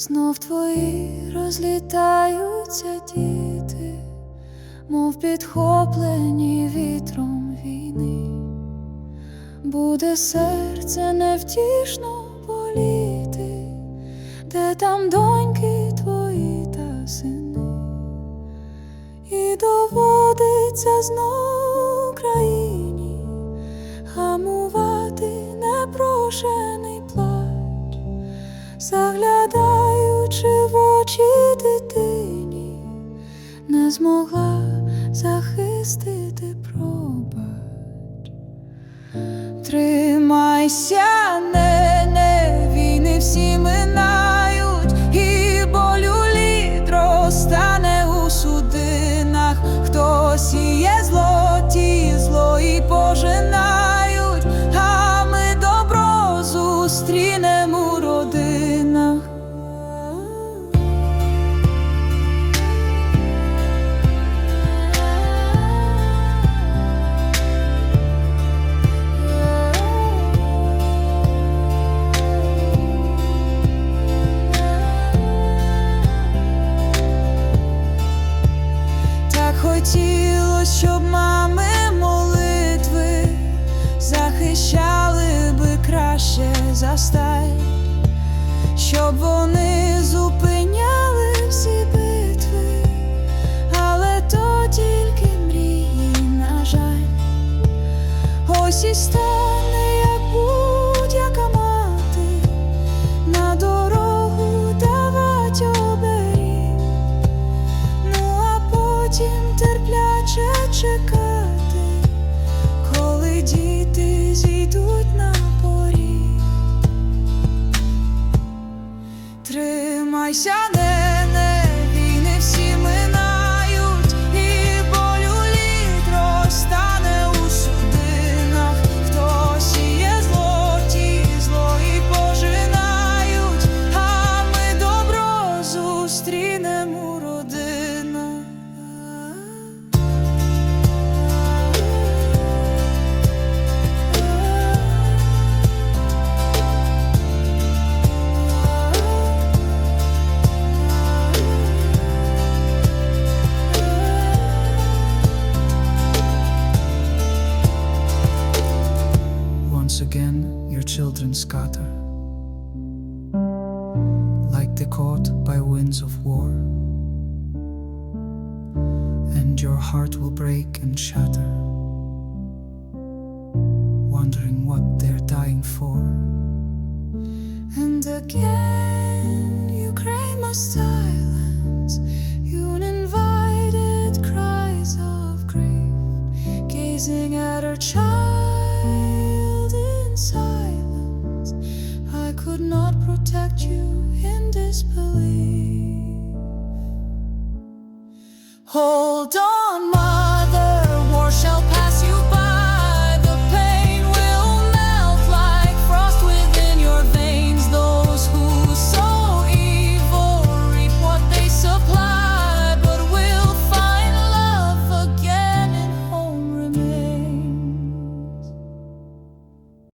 Знов твої розлітаються діти, мов підхоплені вітром війни, буде серце невтішно боліти, де там доньки твої та сини, і доводиться знов Україні гамувати непрошений плач, заглядаючи очі дитині, не змогла захистити пробач. Тримайся, не, не, війни всі минають, і болю лід розтане Так хотілось, щоб мами молитви захищали би краще за сталь, щоб вони зупиняли всі битви, але то тільки мрії, на жаль. Ось і стане, як будь-яка мати, на дорогу давать оберіг. Ну а потім Тримайся, Once again, your children scatter, like the caught by winds of war, and your heart will break and shatter, wondering what they're dying for. And again, could not protect you in disbelief. Hold on.